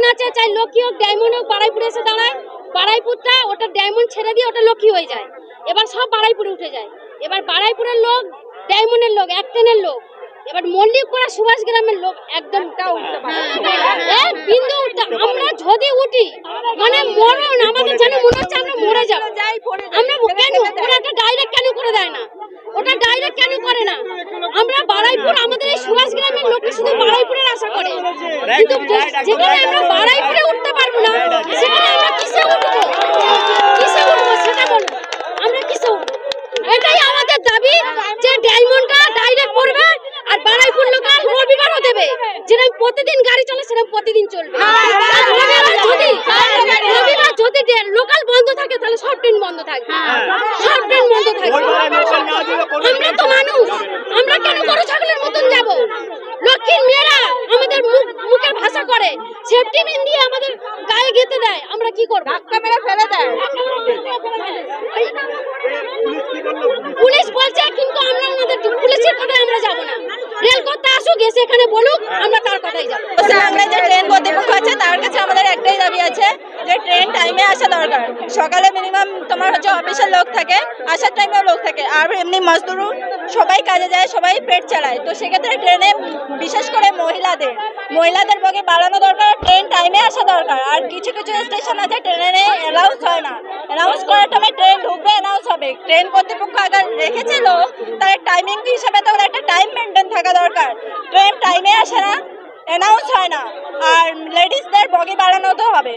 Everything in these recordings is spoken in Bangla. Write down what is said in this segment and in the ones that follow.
ট্রেন আছে চাই লক্ষ্মী হোক ডায়মন্ড হোক বারাইপুরে এসে দাঁড়ায়। বারাইপুরটা ওটা ডায়মন্ড ছেড়ে দিয়ে ওটা লক্ষ্মী হয়ে যায়। এবার সব বারাইপুরে উঠে যায়। এবার বারাইপুরের লোক ডায়মন্ডের লোক এক ট্রেনের লোক। এবার মল্লিকপুরা সুভাষ গ্রামের লোক একদম বিন্দু উঠতে- আমরা যদি উঠি মানে মরণ আমাদের যেন মনে হচ্ছে আমরা মরে যাব। আমরা কেন ওরা একটা ডাইরেক্ট কেন করে দেয় না ওটা ডাইরেক্ট কেন করে না আমরা বারাইপুর আমাদের এই সুভাষ গ্রামের লোক শুধু বারাইপুরের আশা করে কিন্তু যেখানে আমরা বারাইপুরে উঠতে পারব না সেখানে আমরা কিসে উঠবো? কিসে উঠবো সেটা বলব আমরা কিসে উঠবো? এটাই আমাদের দাবি যে ডায়মন্ডটা ডাইরেক্ট করবে আর বারাইপুর লোকাল রবিবারও দেবে। যেরকম প্রতিদিন গাড়ি চলে সেরকম প্রতিদিন চলবে। যদি রবিবার যদি লোকাল বন্ধ থাকে তাহলে সব ট্রেন বন্ধ থাকবে। সব ট্রেন বন্ধ থাকবে। আমরা তো মানুষ। আমরা কেন গরু ছাগলের মতন যাব লক্ষ্মীর মেয়েরা আমাদের মুখ মুখের ভাষা করে সেফটি পিন দিয়ে আমাদের গায়ে গেতে দেয় আমরা কি করব ধাক্কা মেরে ফেলে দেয় পুলিশ বলছে কিন্তু আমরা আমাদের পুলিশের কথায় আমরা যাব না রেল করতে আসুক এসে এখানে বলুক আমরা তার কথাই যাব তো আমরা যে ট্রেন কর্তৃপক্ষ আছে তার কাছে আমাদের একটাই দাবি আছে যে ট্রেন টাইমে আসা দরকার। সকালে মিনিমাম তোমার হচ্ছে অফিসের লোক থাকে, আসার টাইমেও লোক থাকে। আর এমনি মজদুরও সবাই কাজে যায়, সবাই পেট চালায়। তো সেক্ষেত্রে ট্রেনে বিশেষ করে মহিলাদের মহিলাদের বগে বাড়ানো দরকার ট্রেন টাইমে আসা দরকার। আর কিছু কিছু স্টেশন আছে ট্রেনে অ্যালাউন্স হয় না। অ্যানাউন্স করার টাইমে ট্রেন ঢুকবে অ্যানাউন্স হবে। ট্রেন কর্তৃপক্ষ আগে রেখেছিল তার টাইমিং হিসাবে তো একটা টাইম মেনটেন থাকা দরকার। ট্রেন টাইমে আসে না অ্যানাউন্স হয় না। আর লেডিসদের বগি বাড়ানো তো হবে।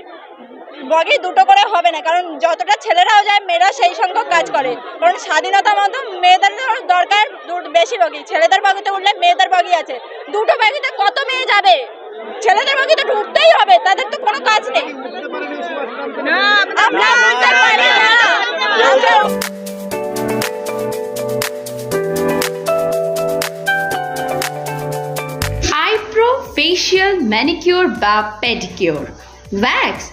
বগি দুটো করে হবে না কারণ যতটা ছেলেরাও যায় মেয়েরা সেই সংখ্যক কাজ করে। কারণ স্বাধীনতা মতো মেয়েদের দরকার দু- বেশি বগি। ছেলেদের বগিতে উঠলে মেয়েদের বগি আছে। দুটো বগিতে কত মেয়ে যাবে? ছেলেদের বগিতে উঠতেই হবে তাদের তো কোনো কাজ নেই। আমরা পারি না। বা pedicure wax